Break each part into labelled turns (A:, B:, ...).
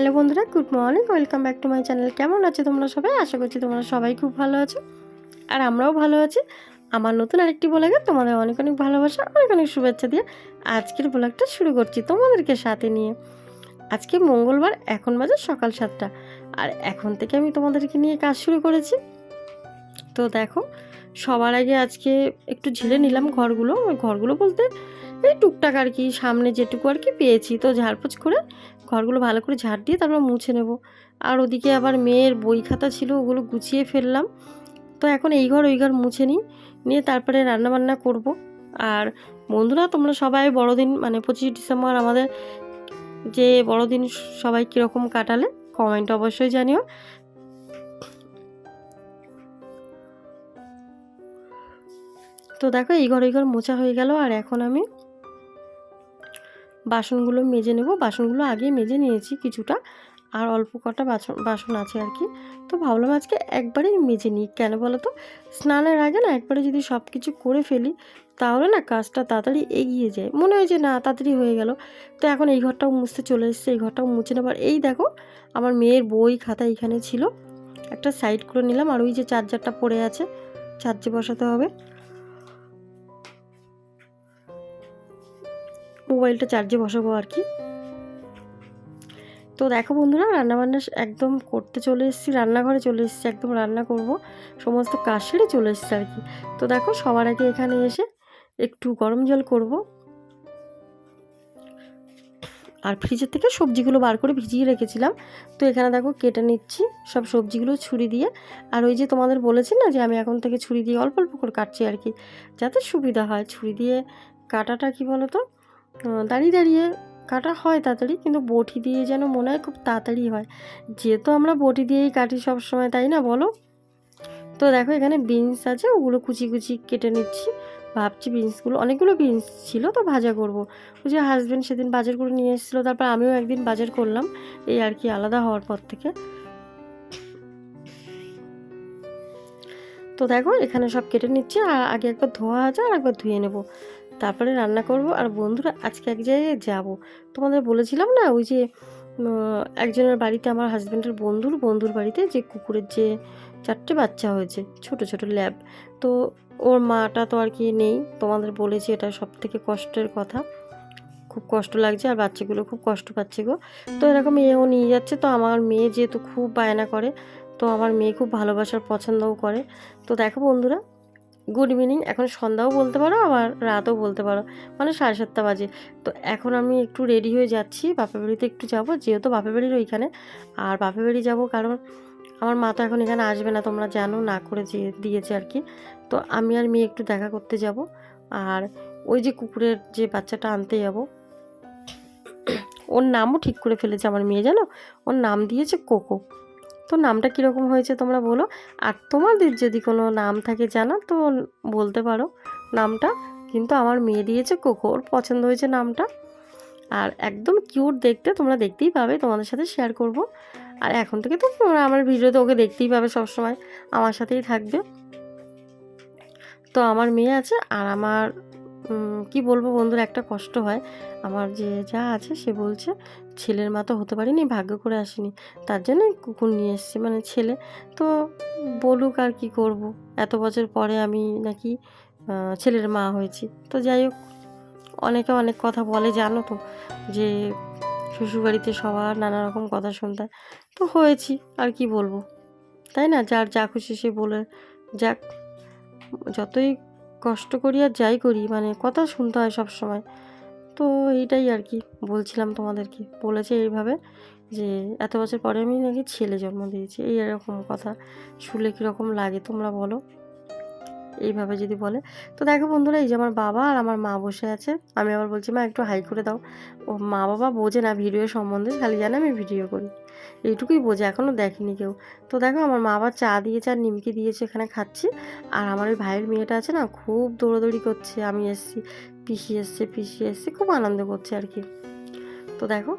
A: Hello বন্ধুরা, good morning, welcome back to my channel. কেমন আছো তোমরা সবাই? আশা করছি তোমরা সবাই খুব ভালো আছো। আর আমরাও ভালো আছি। আমার নতুন আরেকটি ব্লগে তোমাদের অনেক অনেক ভালোবাসা, অনেক অনেক শুভেচ্ছা দিয়ে আজকের ব্লগটা শুরু করছি তোমাদেরকে সাথে নিয়ে। আজকে মঙ্গলবার, এখন বাজে সকাল সাতটা। আর এখন থেকে আমি তোমাদেরকে নিয়ে কাজ শুরু করেছি। তো দেখো সবার আগে আজকে একটু ঝেড়ে নিলাম ঘরগুলো। ঘরগুলো বলতে এই টুকটাক আর কি, সামনে যেটুকু আর কি পেয়েছি। তো ঝাড়পোছ করে ঘরগুলো ভালো করে ঝাড় দিয়ে তারপর মুছে নেব। আর ওদিকে আবার মেয়ের বই খাতা ছিল, ওগুলো গুছিয়ে ফেললাম। তো এখন এই ঘর, ওই ঘর মুছে নিই। নিয়ে তারপরে রান্না বান্না করব। আর বন্ধুরা, তোমরা সবাই বড়দিন মানে পঁচিশে ডিসেম্বর আমাদের যে বড়দিন সবাই কীরকম কাটালে, কমেন্ট অবশ্যই জানিও। তো দেখো এই ঘর ওই ঘর মোছা হয়ে গেল, আর এখন আমি বাসনগুলো মেজে নেব। বাসনগুলো আগে মেজে নিয়েছি কিছুটা, আর অল্প কটা বাসন বাসন আছে আর কি। তো ভাবলাম আজকে একবারেই মেজে নিই। কেন বলো তো? স্নানের আগে না একবারে যদি সব কিছু করে ফেলি, তাহলে না কাজটা তাড়াতাড়ি এগিয়ে যায়। মনে হয় যে না, তাড়াতাড়ি হয়ে গেল। তো এখন এই ঘরটাও মুছতে চলে এসছে, এই ঘরটাও মুছে নেবার। এই দেখো, আমার মেয়ের বই খাতা এখানে ছিল। একটা সাইড করে নিলাম, আর ওই যে চার্জারটা পড়ে আছে, চার্জে বসাতে হবে। মোবাইলটা চার্জে বসাবো আর কি। তো দেখো বন্ধুরা, রান্নাবান্না একদম করতে চলে এসেছি, রান্নাঘরে চলে এসেছি, একদম রান্না করব। সমস্ত কাজ সেরে চলে এসেছি আর কি। তো দেখো, সবার আগে এখানে এসে একটু গরম জল করব। আর ফ্রিজের থেকে সবজিগুলো বার করে ভিজিয়ে রেখেছিলাম। তো এখানে দেখো, কেটে নিচ্ছি সব সবজিগুলো ছুরি দিয়ে। আর ওই যে তোমাদের বলেছি না যে আমি এখন থেকে ছুরি দিয়ে অল্প অল্প করে কাটছি আর কি, যাতে সুবিধা হয়। ছুরি দিয়ে কাটাটা কি বলো তো দাঁড়িয়ে দাঁড়িয়ে কাটা হয় তাড়াতাড়ি, কিন্তু বটি দিয়ে যেন মনে হয় খুব তাড়াতাড়ি হয়। যেহেতু আমরা বটি দিয়েই কাটি সব সময় তাই না বলো? তো দেখো এখানে বিনস আছে, ওগুলো কুচি কুচি কেটে নিচ্ছি। ভাবছি বিনসগুলো অনেকগুলো বিনস ছিল তো ভাজা করব। ওই যে হাজব্যান্ড সেদিন বাজার করে নিয়ে এসেছিল, তারপর আমিও একদিন বাজার করলাম। এই আর কি আলাদা হওয়ার পর থেকে। তো দেখো এখানে সব কেটে নিচ্ছি, আর আগে একবার ধোয়া আছে আর একবার ধুয়ে নেব। তারপরে রান্না করব আর বন্ধুরা আজকে এক জায়গায় যাব। তোমাদের বলেছিলাম না, ওই যে একজনের বাড়িতে আমার হাজব্যান্ডের বন্ধুর বন্ধুর বাড়িতে যে কুকুরের যে চারটে বাচ্চা হয়েছে, ছোট ছোট ল্যাব। তো ওর মাটা তো আর কি নেই, তোমাদের বলেছি এটা সব থেকে কষ্টের কথা। খুব কষ্ট লাগছে আর বাচ্চাগুলো খুব কষ্ট পাচ্ছে গো। তো এরকম মেয়েও নিয়ে যাচ্ছে, তো আমার মেয়ে যেহেতু খুব বায়না করে, তো আমার মেয়ে খুব ভালোবাসার পছন্দও করে। তো দেখো বন্ধুরা গুড ইভিনিং এখন সন্ধ্যাও বলতে পারো, আবার রাতও বলতে পারো। মানে সাড়ে সাতটা বাজে। তো এখন আমি একটু রেডি হয়ে যাচ্ছি, বাপের বাড়িতে একটু যাব, যেহেতু বাপের বাড়ির ওইখানে আর বাপের বাড়ি যাব কারণ আমার মা তো এখন এখানে আসবে না, তোমরা জানো, না করে দিয়েছে আর কি। তো আমি আর মেয়ে একটু দেখা করতে যাব। আর ওই যে কুকুরের যে বাচ্চাটা আনতে যাব, ওর নামও ঠিক করে ফেলেছে আমার মেয়ে, জানো? ওর নাম দিয়েছে কোকো। তো নামটা কীরকম হয়েছে তোমরা বলো? আর তোমাদের যদি কোনো নাম থাকে জানা, তো বলতে পারো নামটা। কিন্তু আমার মেয়ে দিয়েছে কোকো, ওর পছন্দ হয়েছে নামটা। আর একদম কিউট দেখতে, তোমরা দেখতেই পাবে, তোমাদের সাথে শেয়ার করব। আর এখন থেকে তো তোমরা আমার ভিডিওতে ওকে দেখতেই পাবে সবসময়, আমার সাথেই থাকবে। তো আমার মেয়ে আছে, আর আমার কি বলব বন্ধুর, একটা কষ্ট হয়। আমার যে যা আছে সে বলছে, ছেলের মা তো হতে পারিনি, ভাগ্য করে আসেনি। তার জন্য কুকুর নিয়ে এসেছি মানে ছেলে। তো বলুক আর কি করব? এত বছর পরে আমি নাকি ছেলের মা হয়েছি। তো যাই হোক, অনেকে অনেক কথা বলে, জানো তো, যে শ্বশুরবাড়িতে সবার নানা রকম কথা শুনতে তো হয়েছি, আর কি বলব? তাই না? যার যা খুশি সে বলে যাক। যতই কষ্ট করি আর যাই করি মানে কথা শুনতে হয় সব সময় তো এইটাই আর কি, বলছিলাম তোমাদেরকে, বলেছে এইভাবে যে এত বছর পরে আমি নাকি ছেলে জন্ম দিয়েছি, এই এরকম কথা। শুনলে কীরকম লাগে তোমরা বলো। এইভাবে যদি বলে। তো দেখো বন্ধুরা, এই যে আমার বাবা আর আমার মা বসে আছে। আমি আবার বলছি, মা, একটু হাই করে দাও। ও মা বাবা বোঝে না ভিডিও সম্বন্ধে, খালি জানে আমি ভিডিও করি। এইটুকুই বোঝে এখনও দেখেনি কেউ। তো দেখো আমার মা আবার চা দিয়েছে আর নিমকি দিয়েছে, এখানে খাচ্ছি। আর আমার ওই ভাইয়ের মেয়েটা আছে না, খুব দৌড়াদৌড়ি করছে। আমি এসছি, পিসি এসছে পিসি এসছে, খুব আনন্দ করছে আর কি। তো দেখো,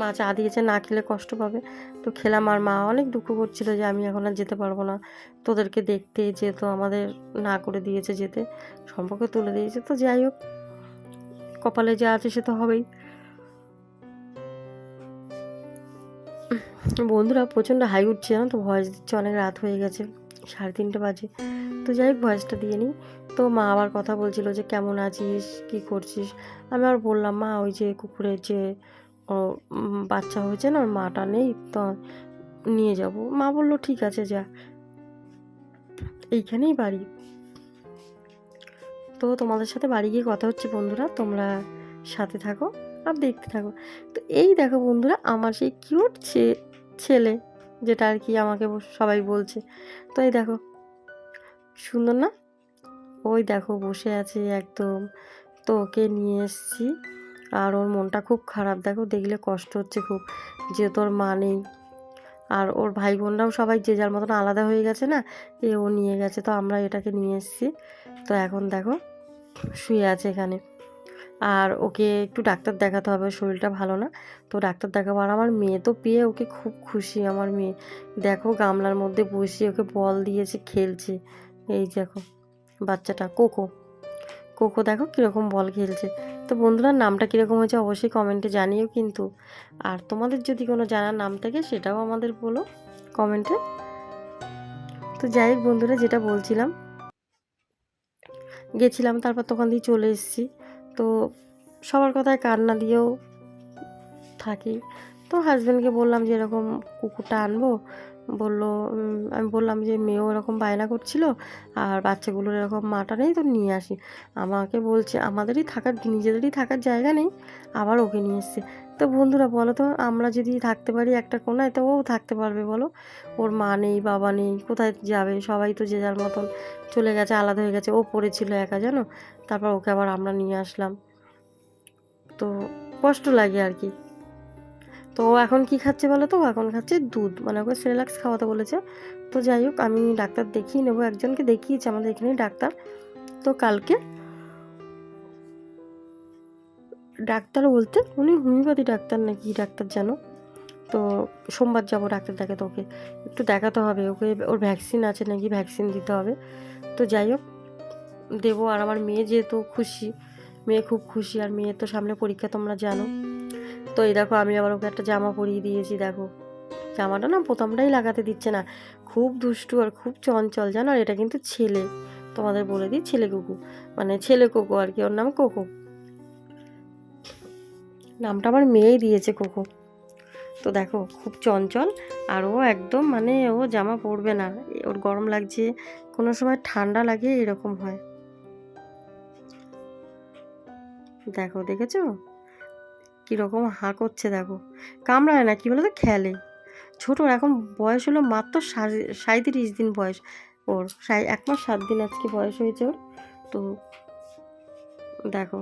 A: মা চা দিয়েছে, না খেলে কষ্ট পাবে। তো খেলাম আর মা অনেক দুঃখ করছিল যে আমি এখন আর যেতে পারব না। তোদেরকে দেখতে যেহেতু আমাদের না করে দিয়েছে যেতে। সম্পর্ক তুলে দিয়েছে। তো যাই হোক, কপালে যা আছে সে তো হবেই। বন্ধুরা, প্রচণ্ড হাই উঠছে জানো তো? ভয়েস দিচ্ছে, অনেক রাত হয়ে গেছে, সাড়ে তিনটে বাজে। তো যাই হোক, ভয়েসটা দিয়ে নিই। তো মা আবার কথা বলছিল যে, কেমন আছিস? কি করছিস? আমি আর বললাম, মা, ওই যে কুকুরের যে ও, বাচ্চা হয়েছে না মাটা নেই তো নিয়ে যাব। মা বলল ঠিক আছে যা। এইখানেই বাড়ি। তো তোমাদের সাথে বাড়ি গিয়ে কথা হচ্ছে বন্ধুরা। তোমরা সাথে থাকো আর দেখতে থাকো। তো এই দেখো বন্ধুরা আমার সেই কিউট ছেলে যেটা আর কি আমাকে সবাই বলছে। তো এই দেখো সুন্দর না? ওই দেখো বসে আছে একদম। তো ওকে নিয়ে এসেছি। আর ওর মনটা খুব খারাপ। দেখো, দেখলে কষ্ট হচ্ছে খুব যে তোর মা নেই। আর ওর ভাই বোনরাও সবাই যে যার মতন আলাদা হয়ে গেছে না, এ ও নিয়ে গেছে। তো আমরা এটাকে নিয়ে এসেছি। তো এখন দেখো, শুয়ে আছে এখানে। আর ওকে একটু ডাক্তার দেখাতে হবে, শরীরটা ভালো না। তো ডাক্তার দেখাবো। আর আমার মেয়ে তো পেয়ে ওকে খুব খুশি আমার মেয়ে। দেখো, গামলার মধ্যে বসিয়ে ওকে বল দিয়েছে, খেলছে। এই দেখো, বাচ্চাটা কোকো। কোকো দেখো কীরকম বল খেলছে। তো বন্ধুরা, নামটা কীরকম হয়েছে অবশ্যই কমেন্টে জানিও কিন্তু। আর তোমাদের যদি কোনো জানার নাম থাকে সেটাও আমাদের বলো কমেন্টে তো যাই হোক বন্ধুরা, যেটা বলছিলাম, গেছিলাম তারপর তখন দিয়ে চলে এসেছি। তো সবার কথায় কান্না দিয়েও থাকি। তো হাজব্যান্ডকে বললাম যে এরকম কুকুরটা আনব। বলল আমি বললাম যে মেয়েও এরকম বায়না করছিল আর বাচ্চাগুলোর এরকম মাটা নেই, তো নিয়ে আসি। আমাকে বলছে, আমাদেরই থাকার, নিজেদেরই থাকার জায়গা নেই, আবার ওকে নিয়ে এসছে। তো বন্ধুরা, বলো তো, আমরা যদি থাকতে পারি একটা কোনায়, তো ও থাকতে পারবে বলো? ওর মা নেই, বাবা নেই, কোথায় যাবে? সবাই তো যে যার মতন চলে গেছে, আলাদা হয়ে গেছে, ও পড়েছিল একা, জানো? তারপর ওকে আবার আমরা নিয়ে আসলাম। তো কষ্ট লাগে আর কি। তো এখন কি খাচ্ছে বলো তো? এখন খাচ্ছে দুধ। মানে ওকে সেরেলাক্স খাওয়াতে বলেছে। তো যাই হোক, আমি ডাক্তার দেখিয়ে নেব, একজনকে দেখিয়েছি আমাদের এখানে ডাক্তার। তো কালকে ডাক্তার বলতে, উনি হোমিওপ্যাথি ডাক্তার নাকি ডাক্তার জানো তো সোমবার যাব ডাক্তার দেখাতে ওকে। একটু দেখাতে হবে, ওকে ওর ভ্যাকসিন আছে নাকি ভ্যাকসিন দিতে হবে। তো যাই হোক, দেবো। আর আমার মেয়ে যেহেতু খুশি, মেয়ে খুব খুশি। আর মেয়ের তো সামনে পরীক্ষা, তোমরা জানো। তো এই দেখো, আমি আবার ওকে একটা জামা পরিয়ে দিয়েছি, দেখো। জামাটা না প্রথমটাই লাগাতে দিচ্ছে না। খুব দুষ্টু আর খুব চঞ্চল, জানো? আর এটা কিন্তু ছেলে। তোমাদের বলে দিই, ছেলে কুকু। মানে ছেলে কোকো আর কি, ওর নাম কোকো। নামটা আমার মেয়েই দিয়েছে কোকো। তো দেখো, খুব চঞ্চল আর ও একদম মানে ও জামা পরবে না। ওর গরম লাগছে, কোনো সময় ঠান্ডা লাগে, এরকম হয়। দেখো, দেখেছ? কীরকম হা করছে দেখো। কামড়ায় না, কী বলো তো খেলে। ছোট এখন বয়স হলো মাত্র সাঁইত্রিশ দিন বয়স। ওর এক মাস সাত দিন আজকে বয়স হয়েছে ওর। তো দেখো,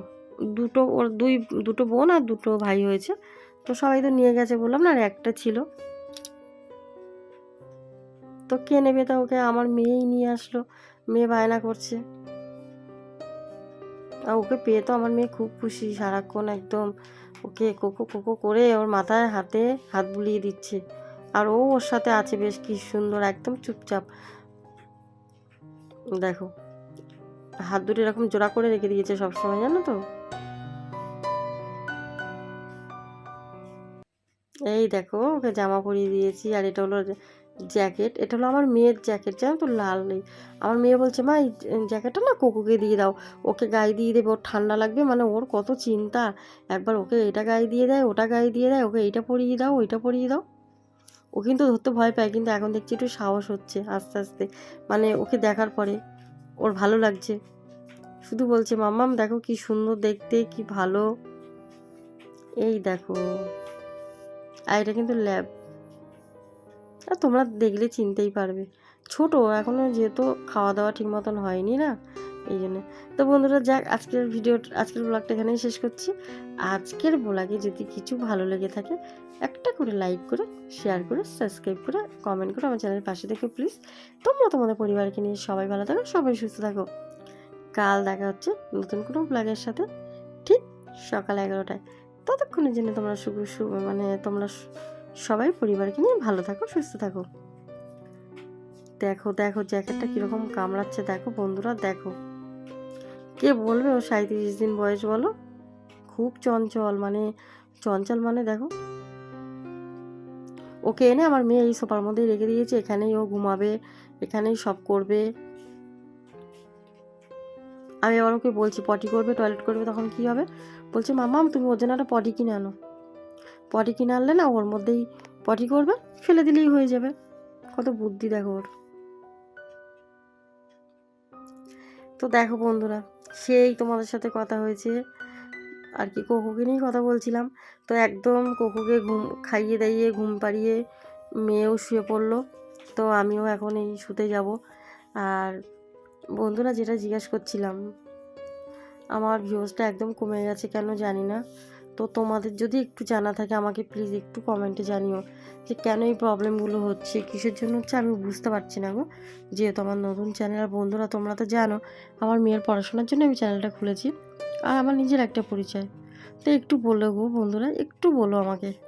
A: দুটো ওর দুই, দুটো বোন আর দুটো ভাই হয়েছে। তো সবাই তো নিয়ে গেছে বললাম না, আর একটা ছিল। তো কে নেবে তা ওকে? আমার মেয়েই নিয়ে আসলো। মেয়ে বায়না করছে। আর ওকে পেয়ে তো আমার মেয়ে খুব খুশি সারাক্ষণ একদম। ওকে কোকো কোকো করে ওর মাথায় হাতে হাত বুলিয়ে দিচ্ছে। আর ও ওর সাথে আছে বেশ কি সুন্দর, একদম চুপচাপ। দেখো, হাত দুটো এরকম জোড়া করে রেখে দিয়েছে সবসময়, জানো তো? এই দেখো, ওকে জামা পরিয়ে দিয়েছি। আর এটা হলো জ্যাকেট, এটা হলো আমার মেয়ের জ্যাকেট, জানো তো লাল নেই। আমার মেয়ে বলছে, মা, এই জ্যাকেটটা না কোকুকে দিয়ে দাও, ওকে গায়ে দিয়ে দেবে, ওর ঠান্ডা লাগবে মানে ওর কত চিন্তা। একবার ওকে এটা গায়ে দিয়ে দেয়, ওটা গায়ে দিয়ে দেয়, ওকে এইটা পরিয়ে দাও, ওইটা পরিয়ে দাও। ও কিন্তু ধরতে ভয় পায়, কিন্তু এখন দেখছি একটু সাহস হচ্ছে আস্তে আস্তে মানে ওকে দেখার পরে ওর ভালো লাগছে। শুধু বলছে, মাম্মাম, দেখো কি সুন্দর দেখতে, কি ভালো। এই দেখো। আর এটা কিন্তু ল্যাব আর তোমরা দেখলে চিনতেই পারবে। ছোট এখনও যেহেতু খাওয়া দাওয়া ঠিক মতন হয়নি না? এই জন্য। তো বন্ধুরা, যাক, আজকের ভিডিও, আজকের ব্লগটা এখানেই শেষ করছি। আজকের ব্লগে যদি কিছু ভালো লেগে থাকে, একটা করে লাইক করে, শেয়ার করে, সাবস্ক্রাইব করে, কমেন্ট করে আমার চ্যানেলের পাশে দেখো প্লিজ। তোমরা তোমাদের পরিবারকে নিয়ে সবাই ভালো থাকো, সবাই সুস্থ থাকো। কাল দেখা হচ্ছে নতুন কোনো ব্লগের সাথে, ঠিক সকাল এগারোটায়। ততক্ষণের জন্য তোমরা শুভ মানে তোমরা সবাই পরিবারকে নিয়ে ভালো থাকো, সুস্থ থাকো। দেখো দেখো জ্যাকেটটা কীরকম কামড়াচ্ছে, দেখো বন্ধুরা, দেখো। কে বলবে ও সাঁত্রিশ দিন বয়স বলো? খুব চঞ্চল মানে চঞ্চল মানে দেখো। ওকে এনে আমার মেয়ে এই সোফার মধ্যেই রেখে দিয়েছে, এখানেই ও ঘুমাবে, এখানেই সব করবে। আমি আবার ওকে বলছি, পটি করবে, টয়লেট করবে, তখন কি হবে? বলছে মামাম তুমি ওর জন্য একটা পটি কিনে আনো। পটি কিনে আনলে না ওর মধ্যেই পটি করবে, ফেলে দিলেই হয়ে যাবে। কত বুদ্ধি দেখো ওর। তো দেখো বন্ধুরা, সেই তোমাদের সাথে কথা হয়েছে। আর কি কোকোকে নিয়েই কথা বলছিলাম। তো একদম কোকোকে ঘুম, খাইয়ে দাইয়ে, ঘুম পাড়িয়ে মেয়েও শুয়ে পড়ল। তো আমিও এখন এই শুতে যাব। আর বন্ধুরা যেটা জিজ্ঞাসা করছিলাম, আমার ভিউজটা একদম কমে গেছে কেন জানি না। তো তোমাদের যদি একটু জানা থাকে, আমাকে প্লিজ একটু কমেন্টে জানিও যে কেন এই প্রবলেমগুলো হচ্ছে, কিসের জন্য হচ্ছে আমি বুঝতে পারছি না গো। যেহেতু আমার নতুন চ্যানেল আর বন্ধুরা তোমরা তো জানো, আমার মেয়ের পড়াশোনার জন্য আমি চ্যানেলটা খুলেছি। আর আমার নিজের একটা পরিচয়। তো একটু বলো গো বন্ধুরা, একটু বলো আমাকে।